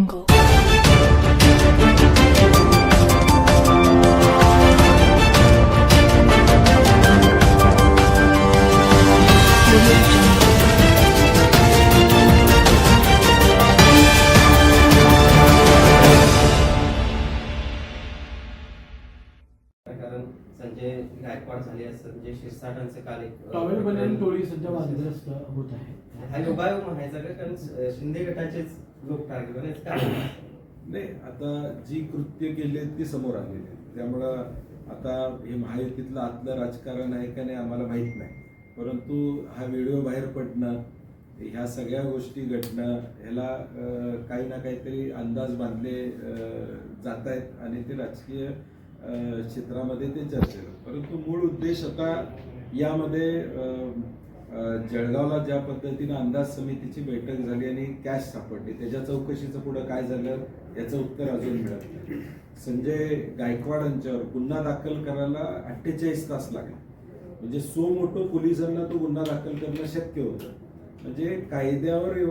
jungle. Sanjay Gaikwad झाले संजय शिरसाटांचे काल towel टोळी सध्या वादग्रस्त होत आहे. हा योगायोग म्हणायचा का? कारण शिंदे गटाचेच लोक टार्गेट बनायचं काय? नाही आता जी कृत्य केली आहेत ती समोर आलेली आहेत. त्यामुळं आता हे महायुतीतलं आतलं राजकारण आहे का नाही आम्हाला माहीत नाही. परंतु हा व्हिडिओ बाहेर पडणं ह्या सगळ्या गोष्टी घडणं ह्याला काही ना काहीतरी अंदाज बांधले जात आहेत. आणि ते राजकीय क्षेत्रामध्ये ते चर्चेत परंतु मूळ उद्देश आता यामध्ये जळगावला ज्या पद्धतीनं अंदाज समितीची बैठक झाली आणि कॅश सापडली त्याच्या चौकशीचं पुढं काय झालं याचं उत्तर अजून मिळत नाही. संजय गायकवाड यांच्यावर गुन्हा दाखल करायला अठ्ठेचाळीस तास लागले. म्हणजे सो मोठं पोलिसांना तो गुन्हा दाखल करणं शक्य होतं. म्हणजे कायद्यावर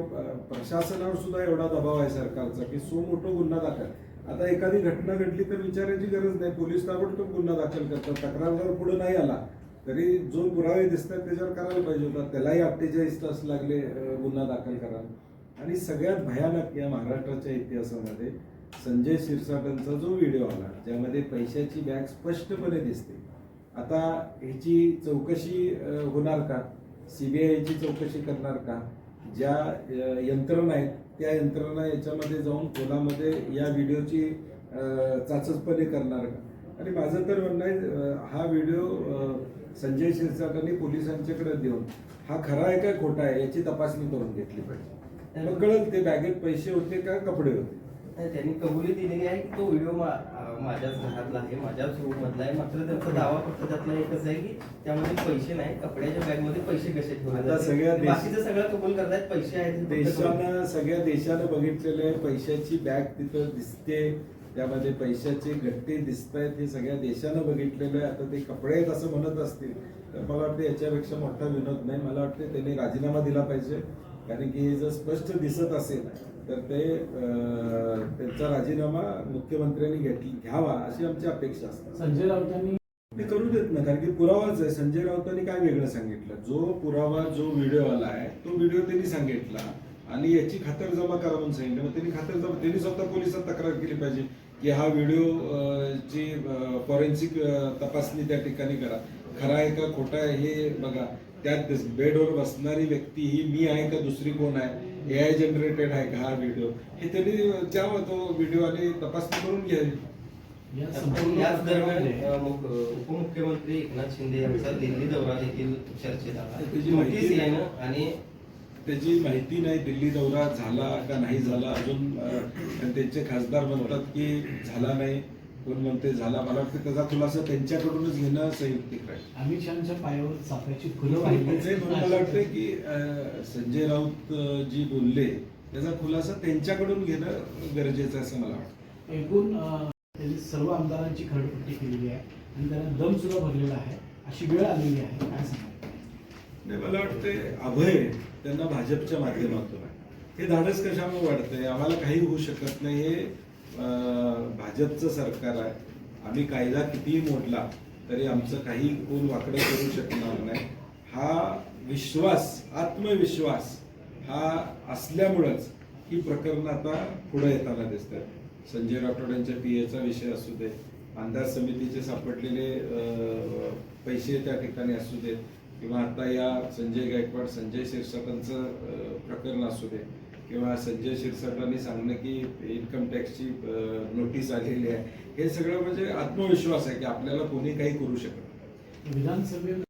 प्रशासनावर सुद्धा एवढा दबाव आहे सरकारचा की सो मोठं गुन्हा दाखल. आता एखादी घटना घडली तर विचारायची गरज नाही. पोलीस ताबडतोब गुन्हा दाखल करतात. तक्रारदार पुढे नाही आला तरी जो पुरावे दिसतात त्याच्यावर करायला पाहिजे होता. त्यालाही अठ्ठेचाळीस तास लागले गुन्हा दाखल करायला. आणि सगळ्यात भयानक या महाराष्ट्राच्या इतिहासामध्ये संजय शिरसाटांचा जो व्हिडिओ आला ज्यामध्ये पैशाची बॅग स्पष्टपणे दिसते. आता ह्याची चौकशी होणार का? सीबीआयची चौकशी करणार का? ज्या यंत्रणा आहेत त्या यंत्रणा याच्यामध्ये जाऊन खोलामध्ये या व्हिडिओची अं, चाचपणे करणार का? आणि माझं तर म्हणणं आहे हा व्हिडिओ संजय शिरसाटांनी पोलिसांच्याकडे देऊन हा खरा आहे का खोटा आहे याची तपासणी करून घेतली पाहिजे. मग कळत ते बॅगेत पैसे होते का कपडे होते? त्यांनी कबुली दिलेली आहे की तो व्हिडिओ माझ्याच घरातला आहे माझ्याच रूम मधला आहे. मात्र त्यांचा दावा फक्त त्यातला एकच आहे की त्यामध्ये पैसे नाही कपड्याच्या बॅगमध्ये पैसे कसे ठेवले. सगळ्या बाकीचं सगळं कबूल करतायत पैसे आहेत देशानं सगळ्या देशानं बघितलेलं आहे पैशाची बॅग तिथं दिसते त्यामध्ये पैशाचे गट्टे दिसत आहेत हे सगळ्या देशानं बघितलेलं आहे. आता ते कपडे आहेत असं म्हणत असतील तर मला वाटतं याच्यापेक्षा मोठा विनोद नाही. मला वाटतं त्यांनी राजीनामा दिला पाहिजे. कारण की हे जर स्पष्ट दिसत असेल तर ते त्यांचा राजीनामा मुख्यमंत्र्यांनी घेतली घ्यावा अशी आमची अपेक्षा असते. संजय राऊतांनी ते करू देत ना कारण की पुरावाच आहे. संजय राऊतांनी काय वेगळं सांगितलं? जो पुरावा जो व्हिडिओ आला आहे तो व्हिडिओ त्यांनी सांगितला. आणि याची खातर जमा करा म्हणून सांगितलं. मग त्यांनी खातर जमा त्यांनी स्वतः पोलिसात तक्रार केली पाहिजे की हा व्हिडिओ ची फॉरेन्सिक तपासणी त्या ठिकाणी करा. खरा आहे का खोटा आहे हे बघा. त्यात बेडवर बसणारी व्यक्ती ही मी आहे का दुसरी कोण आहे? ए आय जनरेटेड आहे का हा व्हिडिओ हे त्यांनी त्या तो व्हिडिओ आणि तपासणी करून घ्यावी या पण संपूर्ण याच दरम्यान उपमुख्यमंत्री एकनाथ शिंदे यांचा दिल्ली दौरा देखील चर्चेत आला. त्याची माहिती- येणं आणि त्याची माहिती नाही दिल्ली दौरा झाला का नाही झाला? अजून त्यांचे खासदार म्हणतात की झाला नाही. कोण म्हणते झाला मला वाटतं त्याचा खुलासा त्यांच्याकडूनच घेणं संयुक्तिक राहील. अमित शहाच्या पायावर चाफ्याची फुलं ते वाहिली. म्हणून मला वाटतं की अं, संजय राऊत अं, जी बोलले त्याचा खुलासा त्यांच्याकडून घेणं गरजेचं आहे असं मला वाटतं. एकूण अं, त्यांनी सर्व आमदारांची खरडपट्टी केलेली आहे आणि त्यांना दम सुद्धा भरलेला आहे. अशी वेळ आलेली आहे. काय सांगाल? नाही मला वाटते अभय त्यांना भाजपच्या माध्यमातून आहे. हे धाडस कशामुळे वाढतंय? आम्हाला काही होऊ शकत नाही हे अं, भाजपचं सरकार आहे. आम्ही कायदा कितीही मोडला तरी आमचं काही कोण वाकडं करू शकणार नाही. हा विश्वास आत्मविश्वास हा असल्यामुळंच ही प्रकरणं आता पुढे येताना दिसतात. संजय राठोड यांच्या पी एचा विषय असू दे अंदाज समितीचे सापडलेले पैसे त्या ठिकाणी असू देत किंवा आता या संजय गायकवाड संजय शिरसाटांचं प्रकरण असू दे. किंवा संजय शिरसाटांनी सांगणं की इन्कम टॅक्सची नोटीस आलेली आहे. हे सगळं म्हणजे आत्मविश्वास आहे की आपल्याला कोणी काही करू शकत विधानसभेत